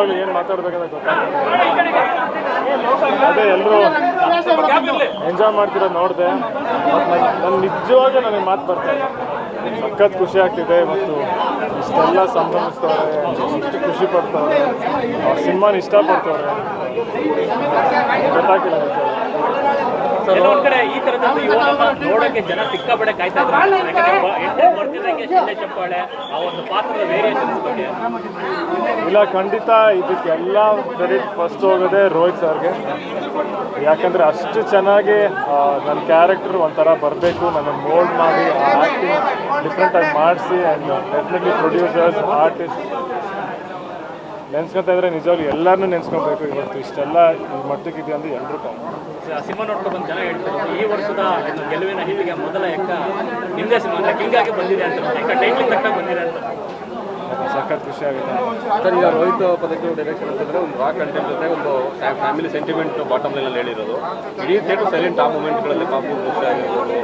ನಿಜವಾಗ್ಲೂ ಏನು ಗೊತ್ತಾಗ್ತದೆ ಅದೇ ಎಲ್ಲರೂ ಎಂಜಾಯ್ ಮಾಡ್ತಿರೋದು ನೋಡಿದೆ. ನನ್ನ ನಿಜವಾಗ್ಲೂ ನನಗೆ ಮಾತು ಬರ್ತಾರೆ ಸಖತ್ ಖುಷಿ ಆಗ್ತಿದೆ, ಮತ್ತು ಇಷ್ಟೆಲ್ಲ ಸಂಭ್ರಮಿಸ್ತಾರೆ ಇಷ್ಟು ಖುಷಿ ಪಡ್ತಾರೆ ಸಿನಿಮಾನ ಇಷ್ಟಪಡ್ತಾರೆ ಗೊತ್ತಾಗಿಲ್ಲ ನಿಜವಾಗ್ಲೂ. ಎಲ್ಲೋ ಒಂದ್ ಕಡೆ ಈ ತರದಂತ ಯುವಕರನ್ನ ನೋಡಕ್ಕೆ ಜನ ಸಿಕ್ಕಾಪಡೆ ಕಾಯ್ತಾ ಇದ್ದಾರೆ ಯಾಕಂದ್ರೆ ಒಬ್ಬ ಎಂಟ್ರಿ ಮಾಡ್ತಿದ್ದಂಗೆ ಶಿಳ್ಳೆ ಚಪ್ಪಾಳೆ ಆ ಒಂದು ಪಾತ್ರದ ವೇರಿಯೇಷನ್ಸ್ ಬಗ್ಗೆ. ಇಲ್ಲ ಖಂಡಿತ ಇದಕ್ಕೆಲ್ಲ ಕ್ರೆಡಿಟ್ ಫಸ್ಟ್ ಹೋಗೋದೇ ರೋಹಿತ್ ಸರ್ಗೆ. ಯಾಕಂದರೆ ಅಷ್ಟು ಚೆನ್ನಾಗಿ ನನ್ನ ಕ್ಯಾರೆಕ್ಟರ್ ಒಂಥರ ಬರಬೇಕು ನನ್ನ ಮೋಲ್ಡ್ ಮಾಡಿ ಆ್ಯಕ್ಟಿಂಗ್ ಡಿಫ್ರೆಂಟಾಗಿ ಮಾಡಿಸಿ ಆ್ಯಂಡ್ ಡೆಫಿನೆಟ್ಲಿ ಪ್ರೊಡ್ಯೂಸರ್ಸ್ ಆರ್ಟಿಸ್ಟ್ ನೆನ್ಸ್ಕೊತಾ ಇದ್ರೆ ನಿಜವಾಗ್ಲೂ ಎಲ್ಲರನ್ನೂ ನೆನ್ಸ್ಕೊಬೇಕು ಇವತ್ತು. ಇಷ್ಟೆಲ್ಲ ಮಟ್ಟಕ್ಕಿದೆ ಅಂದ್ರೆ ಎಲ್ಲರೂ ಕಾರಣ ಸಿನಿಮಾ ನೋಡ್ಕೊಂಡು ಬಂದು ಜನ ಹೇಳ್ತಾರೆ ಈ ವರ್ಷದ ಗೆಲುವಿನ ಹಿಟ್ಟಿಗೆ ಮೊದಲ ಎಕ್ಕ ನಿಂದೆ ಸಿನಿಮಾ ಅಂದ್ರೆ ಕಿಂಗ್ ಆಗಿ ಬಂದಿದೆ ಅಂತ ಯಾಕೆ ಟೈಟ್ಲ್ ತಕ್ಕ ಬಂದಿದೆ ಅಂತ. ಸಖತ್ ಖುಷಿ ಆಗುತ್ತೆ. ಸರ್ ಈಗ ರೋಹಿತ್ ಪದಕ್ಕೆ ಡೈರೆಕ್ಷನ್ ಅಂತಂದ್ರೆ ಒಂದು ರಾ ಕಂಟೆಂಟ್ ಜೊತೆ ಒಂದು ಫ್ಯಾಮಿಲಿ ಸೆಂಟಿಮೆಂಟ್ ಬಾಟಮ್ ಲೈನಲ್ಲಿ ಹೇಳಿರೋದು. ಇಡೀ ಥಿಯೇಟರ್ ಸೈಲೆಂಟ್ ಆ ಮೂಮೆಂಟ್ಗಳಲ್ಲಿ ಪಾಪು ಖುಷಿ ಆಗಿರ್ಬೋದು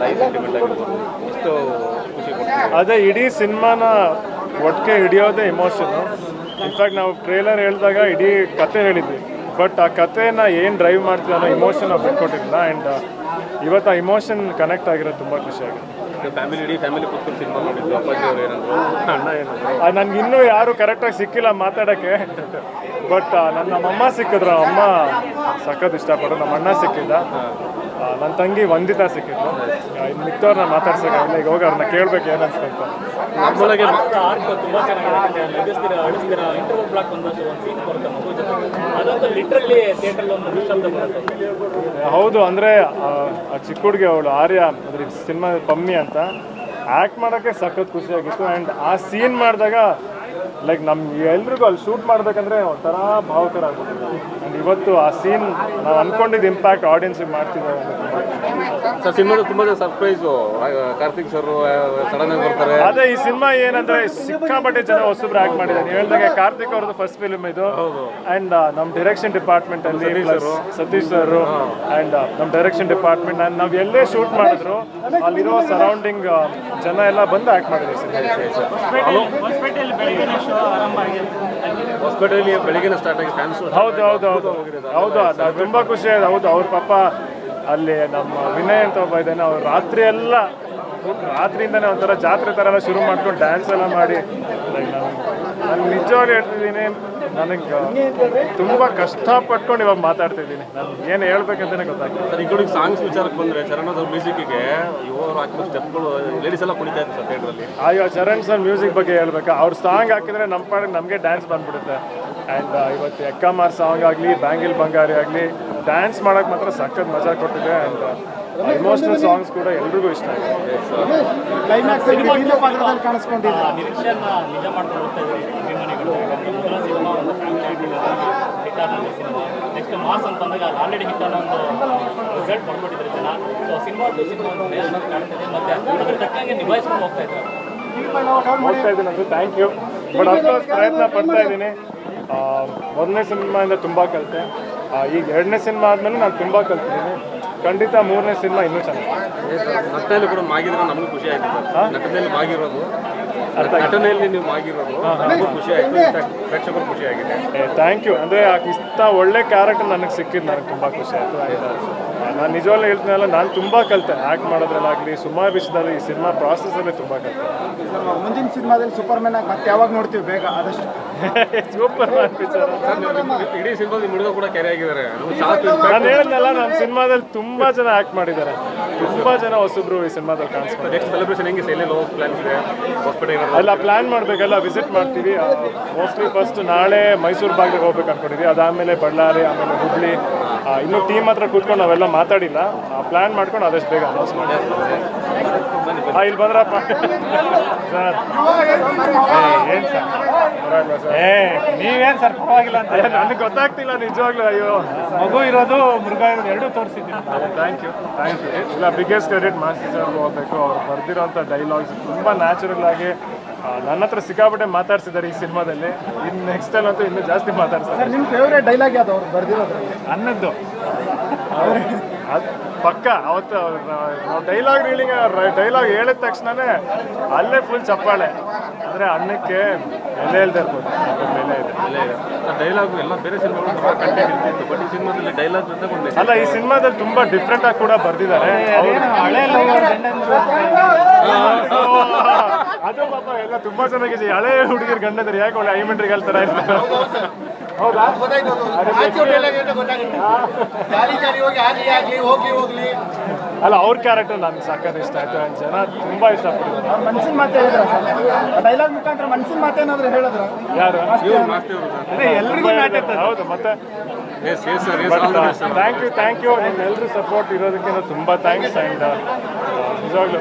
ತಾಯಿ ಸೆಂಟಿಮೆಂಟ್ ಆಗಿರ್ಬೋದು ಇಷ್ಟು ಖುಷಿ ಅದೇ ಇಡೀ ಸಿನಿಮಾನ ಒಟ್ಟಿಗೆ ಹಿಡಿಯೋದೇ ಇಮೋಷನು ಇನ್ಫ್ಯಾಕ್ಟ್ ನಾವು ಟ್ರೇಲರ್ ಹೇಳಿದಾಗ ಇಡೀ ಕತೆ ಹೇಳಿದ್ವಿ. ಬಟ್ ಆ ಕಥೆನ ಏನು ಡ್ರೈವ್ ಮಾಡ್ತೀವಿ ಅನ್ನೋ ಇಮೋಷನ್ ನಾವು ಬಿಟ್ಕೊಟ್ಟಿಲ್ಲ ಆ್ಯಂಡ್ ಇವತ್ತು ಆ ಇಮೋಷನ್ ಕನೆಕ್ಟ್ ಆಗಿರೋದು ತುಂಬ ಖುಷಿಯಾಗಿದೆ ಫ್ಯಾಮಿಲಿ ನನ್ಗೆ ಇನ್ನೂ ಯಾರು ಕರೆಕ್ಟಾಗಿ ಸಿಕ್ಕಿಲ್ಲ ಮಾತಾಡೋಕ್ಕೆ. ಬಟ್ ನನ್ನ ಅಮ್ಮ ಸಿಕ್ಕಿದ್ರು. ಅಮ್ಮ ಸಖತ್ ಇಷ್ಟಪಡೋ ನಮ್ಮ ಅಣ್ಣ ಸಿಕ್ಕಿದ್ದ. ಆ, ನನ್ನ ತಂಗಿ ವಂದಿತಾ ಸಿಕ್ಕಿತ್ತು ಇನ್ನು ಮಿಕ್ಕವ್ರನ್ನ ಮಾತಾಡ್ಸೋಕ್ಕಾಗಲ್ಲ ಈಗ ಹೋಗಿ ಅವ್ರನ್ನ ಕೇಳ್ಬೇಕು ಏನು ಅನ್ಸ್ಕೊಂತ ನಮ್ಮೊಳಗೆ ತುಂಬಾ ಚೆನ್ನಾಗಿದೆ. ಲಗಿಸ್ತೀರ ಅಳಿಸ್ತೀರ ಇಂಟರ್ವಲ್ ಬ್ಲಾಕ್ ಬಂದಷ್ಟು ಒಂದು ಸೀನ್ ಬರುತ್ತೆ ಮಗು ಜೊತೆ. ಅದಂತೂ ಲಿಟ್ರಲಿ ಥಿಯೇಟರ್ ಒಂದು ನಿಶಬ್ದ ಬರುತ್ತೆ. ಹೌದು ಅಂದರೆ ಆ ಚಿಕ್ಕ ಹುಡುಗಿ ಅವಳು ಆರ್ಯ ಅದ್ರ ಸಿನಿಮಾ ಪಮ್ಮಿ ಅಂತ ಆ್ಯಕ್ಟ್ ಮಾಡೋಕ್ಕೆ ಸಖತ್ ಖುಷಿಯಾಗಿತ್ತು. ಆ್ಯಂಡ್ ಆ ಸೀನ್ ಮಾಡಿದಾಗ ಲೈಕ್ ನಮ್ ಎಲ್ರಿಗೂ ಅಲ್ಲಿ ಶೂಟ್ ಮಾಡ್ಬೇಕಂದ್ರೆ ಒಂಥರ ಭಾವಕರ ಆಗ್ಬಿಟ್ಟಿದೆ. ಆ್ಯಂಡ್ ಇವತ್ತು ಆ ಸೀನ್ ನಾವು ಅನ್ಕೊಂಡಿದ್ದ ಇಂಪ್ಯಾಕ್ಟ್ ಆಡಿಯನ್ಸಿಗೆ ಮಾಡ್ತಿದ್ದೇವೆ ಅನ್ನೋದು ತುಂಬ ಖುಷಿ. ಸರ್ ಸಿನಿಮಾ ತುಂಬ ಸರ್ಪ್ರೈಸು ಕಾರ್ತಿಕ್ ಸರ್ ಸಡನ್ ಆಗಿ ಬರ್ತಾರೆ. ಅದೇ ಈ ಸಿನಿಮಾ ಏನಂದ್ರೆ ಸಿಕ್ಕಾಪಟ್ಟೆ ಜನ ಹೊಸಬ್ರು ಆಕ್ಟ್ ಮಾಡಿದ್ದಾರೆ. ನೀವು ಹೇಳ್ದಂಗೆ ಕಾರ್ತಿಕ್ ಅವ್ರದ್ದು ಫಸ್ಟ್ ಫಿಲ್ಮ್ ಇದು. ಅಂಡ್ ನಮ್ಮ ಡೈರೆಕ್ಷನ್ ಡಿಪಾರ್ಟ್ಮೆಂಟ್ ಅಲ್ಲಿ ಸತೀಶ್ ಸರ್. ಅಂಡ್ ನಮ್ಮ ಡೈರೆಕ್ಷನ್ ಡಿಪಾರ್ಟ್ಮೆಂಟ್ ನಾವು ಎಲ್ಲೇ ಶೂಟ್ ಮಾಡಿದ್ರು ಅಲ್ಲಿರೋ ಸರೌಂಡಿಂಗ್ ಜನ ಎಲ್ಲ ಬಂದು ಆಕ್ಟ್ ಮಾಡಿದ್ದಾರೆ ಸಿನಿಮಾ ಹಾಸ್ಪಿಟಲ್ ಬೆಳಿಗ್ಗೆ ಸ್ಟಾರ್ಟ್ ಆಗಿ ಫ್ಯಾನ್ಸ್ ಹೌದು ಹೌದು ಹೌದು. ಹೌದು ಅದು ತುಂಬಾ ಖುಷಿ ಆಯ್ತು. ಹೌದು ಅವ್ರ ಪಾಪ ಅಲ್ಲಿ ನಮ್ಮ ವಿನಯ್ ಅಂತ ಒಬ್ಬ ಇದ್ದಾನೆ. ಅವ್ರು ರಾತ್ರಿ ಎಲ್ಲ ರಾತ್ರಿಯಿಂದನೇ ಒಂಥರ ಜಾತ್ರೆ ಥರ ಎಲ್ಲ ಶುರು ಮಾಡ್ಕೊಂಡು ಡ್ಯಾನ್ಸ್ ಎಲ್ಲ ಮಾಡಿ. ನಾನು ನಿಜವಾಗಿ ಹೇಳ್ತಿದ್ದೀನಿ ನನಗೆ ತುಂಬ ಕಷ್ಟಪಟ್ಕೊಂಡು ಇವಾಗ ಮಾತಾಡ್ತಿದ್ದೀನಿ. ನಾನು ಏನು ಹೇಳ್ಬೇಕಂತಲೇ ಗೊತ್ತಾಗ್ತದೆ ಸರ್ ಇನ್ಕ್ಲೂಡಿಂಗ್ ಸಾಂಗ್ಸ್ ವಿಚಾರಕ್ಕೆ ಬಂದರೆ ಚರಣದ ಮ್ಯೂಸಿಕ್ಗೆ ಇವರು ಹಾಕಿರೋ ಸ್ಟೆಪ್ಗಳು ಲೇಡೀಸ್ ಎಲ್ಲ ಕುಣಿತಾ ಇದ್ದಾರೆ ಸರ್ ಥಿಯೇಟ್ರಲ್ಲಿ ಅಯ್ಯೋ ಚರಣ್ ಸರ್ ಮ್ಯೂಸಿಕ್ ಬಗ್ಗೆ ಹೇಳ್ಬೇಕು? ಅವ್ರ ಸಾಂಗ್ ಹಾಕಿದ್ರೆ ನಮ್ಮ ಪಾಡಿಗೆ ನಮಗೆ ಡ್ಯಾನ್ಸ್ ಬಂದ್ಬಿಡುತ್ತೆ. ಆ್ಯಂಡ್ ಇವತ್ತು ಎಕ್ಕಮಾರ್ ಸಾಂಗ್ ಆಗಲಿ ಬ್ಯಾಂಗಿಲ್ ಬಂಗಾರಿ ಆಗಲಿ ಡ್ಯಾನ್ಸ್ ಮಾಡೋಕ್ಕೆ ಮಾತ್ರ ಸಖತ್ ಮಜಾ ಕೊಟ್ಟಿದೆ. ಆ್ಯಂಡ್ ಇಮೋಷ್ನಲ್ ಸಾಂಗ್ಸ್ ಕೂಡ ಎಲ್ರಿಗೂ ಇಷ್ಟ ಹೋಗ್ತಾ ಇದ್ದೀನಿ ಅಂದ್ರೆ ಥ್ಯಾಂಕ್ ಯು ಬಟ್ ಅಫ್ಕೋರ್ಸ್ ಪ್ರಯತ್ನ ಪಡ್ತಾ ಇದ್ದೀನಿ. ಆ, ಮೊದಲನೇ ಸಿನಿಮಾಯಿಂದ ತುಂಬ ಕಲಿತೆ. ಈಗ ಎರಡನೇ ಸಿನಿಮಾ ಆದಮೇಲೆ ನಾನು ತುಂಬ ಕಲ್ತಿದ್ದೀನಿ. ಖಂಡಿತ ಮೂರನೇ ಸಿನಿಮಾ ಇನ್ನೂ ಚೆನ್ನಾಗಿ ನಟನೆಯಲ್ಲಿ ಕೂಡ ಮಾಗಿದ್ರೆ ನಮಗೂ ಖುಷಿ ಆಯ್ತು ನಟನೆಯಲ್ಲಿ ಮಾಗಿರೋದು. ನಟನೆಯಲ್ಲಿ ನೀವು ಮಾಗಿರೋದು ನಮಗೂ ಖುಷಿ ಆಯ್ತು. ಪ್ರೇಕ್ಷಕರು ಖುಷಿ ಆಗಿದೆ. ಥ್ಯಾಂಕ್ ಯು ಅಂದರೆ ಇಷ್ಟ ಒಳ್ಳೆ ಕ್ಯಾರೆಕ್ಟರ್ ನನಗೆ ಸಿಕ್ಕಿದ್ದು ನನಗೆ ತುಂಬ ಖುಷಿ ಆಯಿತು? ನಾನು ನಿಜವಾಗ್ಲೂ ಹೇಳ್ತೀನಲ್ಲ ನಾನು ತುಂಬ ಕಲಿತೆ. ಆ್ಯಕ್ಟ್ ಮಾಡೋದ್ರಲ್ಲಾಗಲಿ ಸುಮಾರು ವಿಷಯದಲ್ಲಿ ಈ ಸಿನಿಮಾ ಪ್ರಾಸೆಸಲ್ಲೇ ತುಂಬ ಕಲಿತೆ. ಮುಂದಿನ ಸಿನಿಮಾದಲ್ಲಿ ಸೂಪರ್ ಮ್ಯಾನ್ ಆಗಿ ಮತ್ತೆ ಯಾವಾಗ ನೋಡ್ತೀವಿ ಬೇಗ? ಆದಷ್ಟು ಸೂಪರ್ ಮ್ಯಾನ್ ಪಿಕ್ಚರ್ ಸರ್ ಇಡೀ ಸಿನಿಮಾ ನಿಮ್ಮ ಹುಡುಗ ಕೂಡ ಕೆರೆ ಆಗಿದ್ದಾರೆ. ನಾನು ಹೇಳಿದ್ನಲ್ಲ ನಮ್ಮ ಸಿನಿಮಾದಲ್ಲಿ ತುಂಬ ಜನ ಆ್ಯಕ್ಟ್ ಮಾಡಿದ್ದಾರೆ. ತುಂಬ ಜನ ಹೊಸಬ್ರು ಈ ಸಿನಿಮಾದಲ್ಲಿ ಕಾಣಿಸ್ತಾರೆ ನೆಕ್ಸ್ಟ್ ಸೆಲೆಬ್ರೇಷನ್ ಹೆಂಗೆ ಸೇಲೆ ಹೋಗೋ ಪ್ಲಾನ್ ಇದೆ? ಹಾಸ್ಪಿಟಲ್ ಎಲ್ಲ ಪ್ಲಾನ್ ಮಾಡಬೇಕಲ್ಲ ವಿಸಿಟ್ ಮಾಡ್ತೀವಿ. ಮೋಸ್ಟ್ಲಿ ಫಸ್ಟ್ ನಾಳೆ ಮೈಸೂರು ಭಾಗಕ್ಕೆ ಹೋಗ್ಬೇಕು ಅನ್ಕೊಂಡಿದ್ವಿ. ಅದಾದಮೇಲೆ ಬಳ್ಳಾರಿ ಆಮೇಲೆ ಹುಬ್ಳಿ ಇನ್ನೂ ಟೀಮ್ ಹತ್ರ ಕೂತ್ಕೊಂಡು ನಾವೆಲ್ಲ ಮಾತಾಡಿಲ್ಲ. ಪ್ಲಾನ್ ಮಾಡ್ಕೊಂಡು ಆದಷ್ಟು ಬೇಗ ಅನೌನ್ಸ್ ಮಾಡಿ. ಇಲ್ಲಿ ಬಂದ್ರಪ್ಪ. ಸರ್. ಏನು ಸರ್? ಏ ನೀವೇನು ಸರ್? ಪರವಾಗಿಲ್ಲ ಅಂತ. ನನಗೆ ಗೊತ್ತಾಗ್ತಿಲ್ಲ ನಿಜವಾಗ್ಲೂ ಅಯ್ಯೋ. ಮಗು ಇರೋದು ಮೃಗ ಇರೋದು ಎರಡೂ ತೋರಿಸಿದ್ದೀನಿ. ಥ್ಯಾಂಕ್ ಯು ಥ್ಯಾಂಕ್ ಯು ಇಲ್ಲ ಬಿಗ್ಗೆಸ್ಟ್ ಕ್ರೆಡಿಟ್ ಮಾಸ್ಟರ್ ಸರ್ ಹೋಗ್ಬೇಕು. ಅವ್ರು ಬರ್ದಿರೋ ಡೈಲಾಗ್ಸ್ ತುಂಬ ನ್ಯಾಚುರಲ್ ಆಗಿ ನನ್ನ ಹತ್ರ ಸಿಕ್ಕಾಪಟ್ಟೆ ಮಾತಾಡ್ಸಿದ್ದಾರೆ ಈ ಸಿನಿಮಾದಲ್ಲಿ. ಇನ್ನು ನೆಕ್ಸ್ಟ್ ಟೈಮ್ ಅಂತೂ ಇನ್ನೂ ಜಾಸ್ತಿ ಮಾತಾಡ್ತಾರೆ ನಿಮ್ಮ ಫೇವ್ರೇಟ್ ಡೈಲಾಗ್ ಯಾವ್ದು ಅವ್ರು ಬರ್ದಿರೋದ್ರಲ್ಲಿ? ಅನ್ನದ್ದು. ಅದು ಪಕ್ಕ ಅವತ್ತು ನಾವು ಡೈಲಾಗ್ ರೀಲಿಂಗ್ ಡೈಲಾಗ್ ಹೇಳಿದ ತಕ್ಷಣನೇ ಅಲ್ಲೇ ಫುಲ್ ಚಪ್ಪಾಳೆ. ಅಂದರೆ ಅನ್ನಕ್ಕೆ ಎಲೆ ಇಲ್ದೇ ಇರ್ಬೋದು. ಬೆಲೆ ಇದೆ. ಡೈಲಾಗ್ ಎಲ್ಲ ಬೇರೆ ಸಿನಿಮಾಗಳು ಕಂಟೆಂಟ್ ಇರ್ತಿತ್ತು ಬಟ್ ಈ ಸಿನಿಮಾದಲ್ಲಿ ಡೈಲಾಗ್ ಜೊತೆ ಒಂದು ಅಲ್ಲ ಈ ಸಿನಿಮಾದಲ್ಲಿ ತುಂಬಾ ಡಿಫ್ರೆಂಟ್ ಆಗಿ ಕೂಡ ಬರ್ದಿದ್ದಾರೆ. ಹಳೆ ಅದು ಪಾಪ ಎಲ್ಲ ತುಂಬಾ ಚೆನ್ನಾಗಿದೆ. ಹಳೆ ಹುಡುಗಿರ್ ಗಂಡಂದ್ರೆ ಯಾಕೆ ಒಳ್ಳೆ ಐಮೆಂಟ್ರಿಗೆ ಹೇಳ್ತಾರ ಹೌದಾ ಅದೇ ಜಾಲಿ ಜಾಲಿ ಹೋಗಿ ಆಗ್ಲಿ ಆಗ್ಲಿ ಹೋಗ್ಲಿ ಹೋಗ್ಲಿ. ಅಲ್ಲ ಅವ್ರ ಕ್ಯಾರೆಕ್ಟರ್ ನನ್ಗೆ ಸಾಕಾದ ಇಷ್ಟ ಆಯ್ತು. ಅನ್ಸೆ ಜನ ತುಂಬಾ ಇಷ್ಟಪಟ್ಟಿದ್ದಾರೆ ಅವ್ರ ಮನ್ಸಿನ ಮಾತೆ ಡೈಲಾಗ್ ಮುಖಾಂತರ ಮನ್ಸಿನ ಮಾತೇನಾದ್ರು ಹೇಳಿದ್ರ? ಯಾರು? ಇವ್ರು ಎಲ್ಲರಿಗೂ ಅವರು. ಹೌದು ಮತ್ತೆ? Yes yes sir yes but sir. Thank you thank you ನಿಮ್ಮೆಲ್ಲರೂ support ಇರೋದಕ್ಕಿಂತ ತುಂಬ ಥ್ಯಾಂಕ್ಸ್ ಆ್ಯಂಡ್ ನಿಜವಾಗ್ಲೂ.